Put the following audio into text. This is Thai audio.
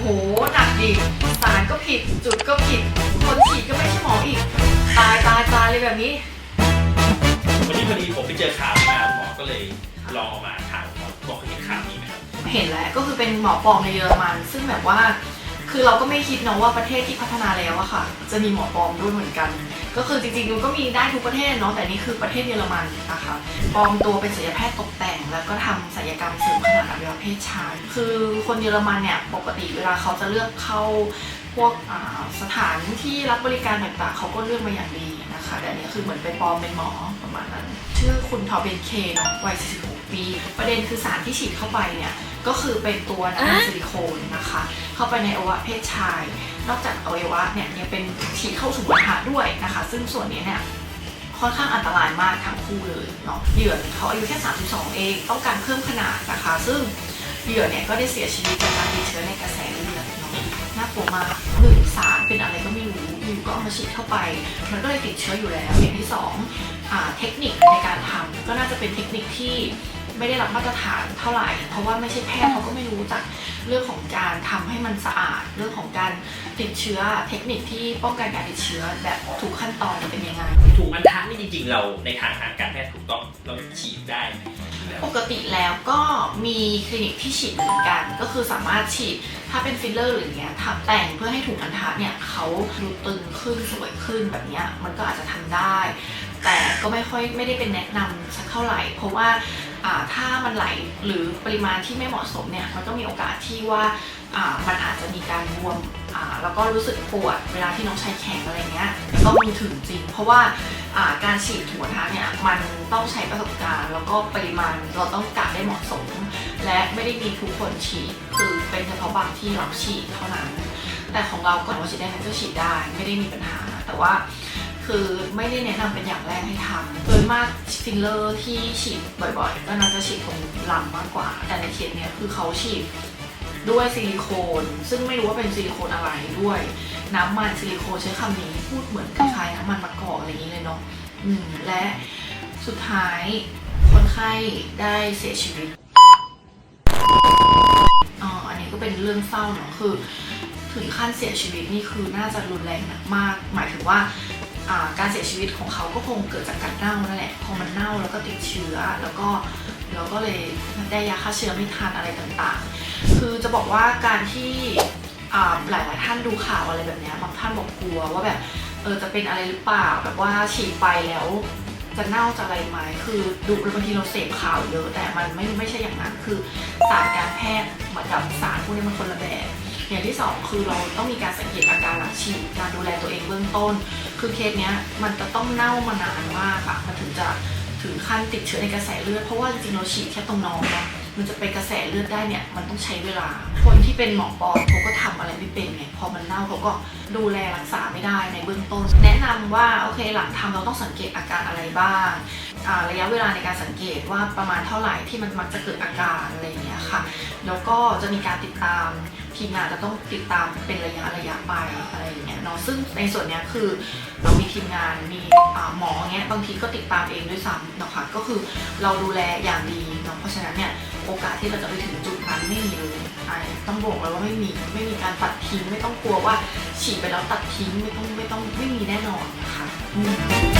โหหนักดิสารก็ผิดจุดก็ผิด คนฉีดก็ไม่ใช่หมออีก ตายตายตายเลยแบบนี้ วันนี้พอดีผมไปเจอข่าวนี้มาหมอก็เลยลองเออกมาถามหมอบอกเคยเห็นข่าวนี้ไหมครับ เห็นแล้วก็คือเป็นหมอปลอมในเยอรมัน ซึ่งแบบว่า คือเราก็ไม่คิดเนาะว่าประเทศที่พัฒนาแล้วอะค่ะ จะมีหมอปลอมด้วยเหมือนกัน ก็คือจริงๆมันก็มีได้ทุกประเทศเนาะแต่นี่คือประเทศเยอรมันนะคะปลอมตัวเป็นศัลยแพทย์ตกแต่ง แล้วก็ทำศัลยกรรมเสริมขนาดอวัยวะเพศชายคือคนเยอรมันเนี่ยปกติเวลาเขาจะเลือกเข้าพวกสถานที่รับบริการต่างๆเขาก็เลือกมาอย่างดีนะคะแต่อันนี้คือเหมือนไปปลอมเป็นหมอประมาณนั้นชื่อคุณทอเบนเคเนาะวัย46 ปีประเด็นคือสารที่ฉีดเข้าไปเนี่ยก็คือเป็นตัวน้ำมันซิลิโคนนะคะ เข้าไปในอวัยวะเพศชาย นอกจากอวัยวะเนี่ยยังเป็นฉีดเข้าสู่อัณฑะด้วยนะคะ ซึ่งส่วนนี้เนี่ยค่อนข้างอันตรายมากทั้งคู่เลยเนาะเหยื่อเขาอายุแค่ 32 เองต้องการเพิ่มขนาดนะคะ ซึ่งเหยื่อเนี่ยก็ได้เสียชีวิตจากการติดเชื้อในกระแสเลือดเนาะน่ากลัวมากหนึ่งสารเป็นอะไรก็ไม่รู้อยู่ก็เอามาฉีดเข้าไป มันก็เลยติดเชื้ออยู่แล้วอย่างที่สองอ่าเทคนิค เป็นเทคนิคที่ไม่ได้รับมาตรฐานเท่าไหร่ เพราะว่าไม่ใช่แพทย์เขาก็ไม่รู้จักเรื่องของการทำให้มันสะอาด เรื่องของการติดเชื้อเทคนิคที่ป้องกันการติดเชื้อแบบทุกขั้นตอนเป็นยังไงถุงอันทะนี่จริงๆ เราในทางทางการแพทย์ถูกต้องเราฉีดได้ไหมแล้วปกติแล้วก็มีคลินิกที่ฉีดเหมือนกัน ก็คือสามารถฉีดถ้าเป็นฟิลเลอร์หรืออย่างเงี้ยทำแต่งเพื่อให้ถุงอันทะเนี่ยเขาดูตึงขึ้นสวยขึ้นแบบเนี้ยมันก็อาจจะทำได้แต่ ก็ไม่ค่อยไม่ได้เป็นแนะนำสักเท่าไหร่ เพราะว่าถ้ามันไหลหรือปริมาณที่ไม่เหมาะสมเนี่ยมันก็มีโอกาสที่ว่ามันอาจจะมีการบวมแล้วก็รู้สึกปวดเวลาที่น้องใช้แข็งอะไรเงี้ยก็มีถึงจริง เพราะว่าการฉีดถุงอันทะเนี่ยมันต้องใช้ประสบการณ์ แล้วก็ปริมาณเราต้องกะได้เหมาะสม และไม่ได้มีทุกคนฉีดคือเป็นเฉพาะบางที่เราฉีดเท่านั้น แต่ของเราก็ว่าฉีดได้ก็ฉีดได้ไม่ได้มีปัญหา แต่ว่า คือไม่ได้แนะนำเป็นอย่างแรกให้ทำโดยมากฟิลเลอร์ที่ฉีดบ่อยๆ ก็น่าจะฉีดตรงลำมากกว่า แต่ในเคสเนี้ยคือเขาฉีดด้วยซิลิโคน ซึ่งไม่รู้ว่าเป็นซิลิโคนอะไรด้วย น้ำมันซิลิโคนใช้คำนี้พูดเหมือนคล้ายๆน้ำมันมะกอกอะไรอย่างนี้เลยเนาะอืมและสุดท้ายคนไข้ได้เสียชีวิตอ๋ออันนี้ก็เป็นเรื่องเศร้าเนาะคือ ถึงขั้นเสียชีวิตนี่คือน่าจะรุนแรงหนักมาก หมายถึงว่าอ่า การเสียชีวิตของเขาก็คงเกิดจากการเน่านั่นแหละ พอมันเน่าแล้วก็ติดเชื้อ แล้วก็เราก็เลยได้ยาฆ่าเชื้อไม่ทันอะไรต่างๆ คือจะบอกว่าการที่อ่าหลายๆท่านดูข่าวอะไรแบบนี้บางท่านบอกกลัวว่าแบบเออจะเป็นอะไรหรือเปล่าแบบว่าฉีดไปแล้วจะเน่าจะอะไรไหมคือดูบางทีเราเสพข่าวเยอะแต่มันไม่ไม่ใช่อย่างนั้นคือศาสตร์การแพทย์เหมือนกับสารพวกนี้มันคนละแบบ อย่างที่สองคือเราต้องมีการสังเกตอาการหลังฉีดการดูแลตัวเองเบื้องต้น คือเคสเนี้ยมันจะต้องเน่ามานานมากอะมันถึงจะถึงขั้นติดเชื้อในกระแสเลือดเพราะว่าจริงๆเราฉีดแค่ตรงน้องเนาะ มันจะไปกระแสเลือดได้เนี่ยมันต้องใช้เวลา คนที่เป็นหมอปอมเขาก็ทำอะไรไม่เป็นไงพอมันเน่าเขาก็ดูแลรักษาไม่ได้ในเบื้องต้น แนะนำว่าโอเคหลังทำเราต้องสังเกตอาการอะไรบ้างาระยะเวลาในการสังเกตว่าประมาณเท่าไหร่ที่มันมักจะเกิดอาการอะไรอย่างเงี้ยค่ะ แล้วก็จะมีการติดตามทีมงานจะต้องติดตามเป็นระยะระยะไปอะไรอย่างเงี้ยเนาะซึ่งในส่วนเนี้ยคือเรามีทีมงานมีหมอเงี้ยบางทีก็ติดตามเองด้วยซ้ำนะคะก็คือเราดูแลอย่างดีเนาะเพราะฉะนั้นเนี่ย โอกาสที่เราจะไปถึงจุดนั้นไม่มีเลยไอต้องบอกเลยว่าไม่มีไม่มีการตัดทิ้งไม่ต้องกลัวว่าฉีดไปแล้วตัดทิ้งไม่ต้องไม่ต้องไม่มีแน่นอนนะคะ